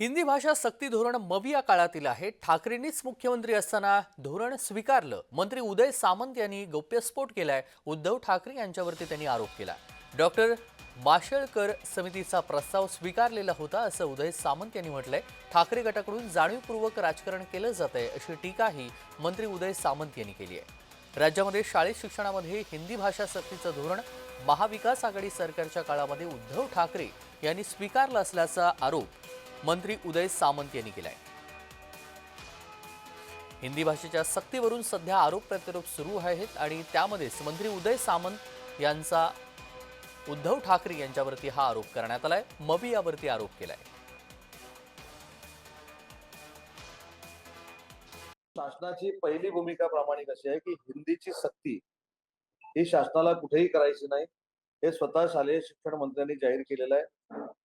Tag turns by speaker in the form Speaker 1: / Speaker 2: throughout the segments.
Speaker 1: हिंदी भाषा सक्ती धोरण मवी या काळातील आहे. ठाकरेंनीच मुख्यमंत्री असताना धोरण स्वीकारलं. मंत्री उदय सामंत यांनी गौप्यस्फोट केलाय. उद्धव ठाकरे यांच्यावरती त्यांनी आरोप केला. डॉक्टर माशेळकर समितीचा प्रस्ताव स्वीकारलेला होता असं उदय सामंत यांनी म्हटलंय. ठाकरे गटाकडून जाणीवपूर्वक राजकारण केलं जात आहे अशी टीकाही मंत्री उदय सामंत यांनी केली आहे. राज्यामध्ये शाळेत शिक्षणामध्ये हिंदी भाषा सक्तीचं धोरण महाविकास आघाडी सरकारच्या काळामध्ये उद्धव ठाकरे यांनी स्वीकारलं असल्याचा आरोप मंत्री उदय सामंत यांनी केलाय. हिंदी भाषेच्या सक्तीवरून सध्या आरोप प्रत्यारोप सुरू आहेत आणि त्यामध्येच मंत्री उदय सामंत यांचा उद्धव ठाकरे यांच्यावरती हा आरोप करण्यात आलाय. मवी यावरती आरोप केलाय.
Speaker 2: शासनाची पहिली भूमिका प्रामाणिक अशी आहे की हिंदीची सक्ती ही शासनाला कुठेही करायची नाही. हे स्वतः शालेय शिक्षण मंत्र्यांनी जाहीर केलेलं आहे.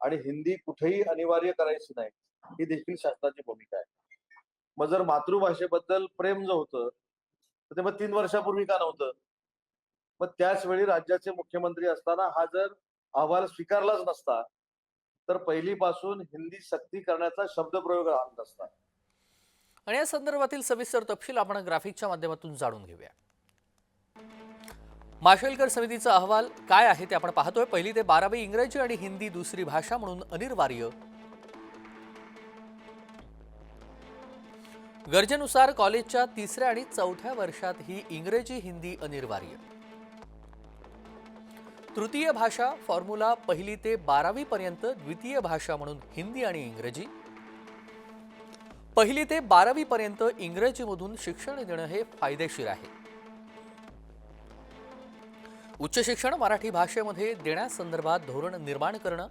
Speaker 2: आणि हिंदी कुठेही अनिवार्य करायची नाही ही देखील शासनाची भूमिका आहे. मग जर मातृभाषेबद्दल प्रेम जो होतं तर ते मग तीन वर्षापूर्वी का नव्हतं? मग त्याच वेळी राज्याचे मुख्यमंत्री असताना हा जर अहवाल स्वीकारलाच नसता तर पहिलीपासून हिंदी सक्ती करण्याचा शब्दप्रयोग राहत नसता
Speaker 1: आणि या संदर्भातील सविस्तर तपशील आपण ग्राफिकच्या माध्यमातून जाणून घेऊया. माशेलकर समितीचा अहवाल काय आहे ते आपण पाहतोय. पहिली ते बारावी इंग्रजी आणि हिंदी दुसरी भाषा म्हणून अनिवार्य गरजेनुसार कॉलेजच्या तिसऱ्या आणि चौथ्या वर्षात ही इंग्रजी हिंदी अनिवार्य तृतीय भाषा फॉर्म्युला पहिली ते बारावी पर्यंत द्वितीय भाषा म्हणून हिंदी आणि इंग्रजी. पहिली ते बारावी पर्यंत इंग्रजीमधून शिक्षण देणं हे फायदेशीर आहे. उच्च शिक्षण मराठी भाषेमध्ये देण्यासंदर्भात धोरण निर्माण करणं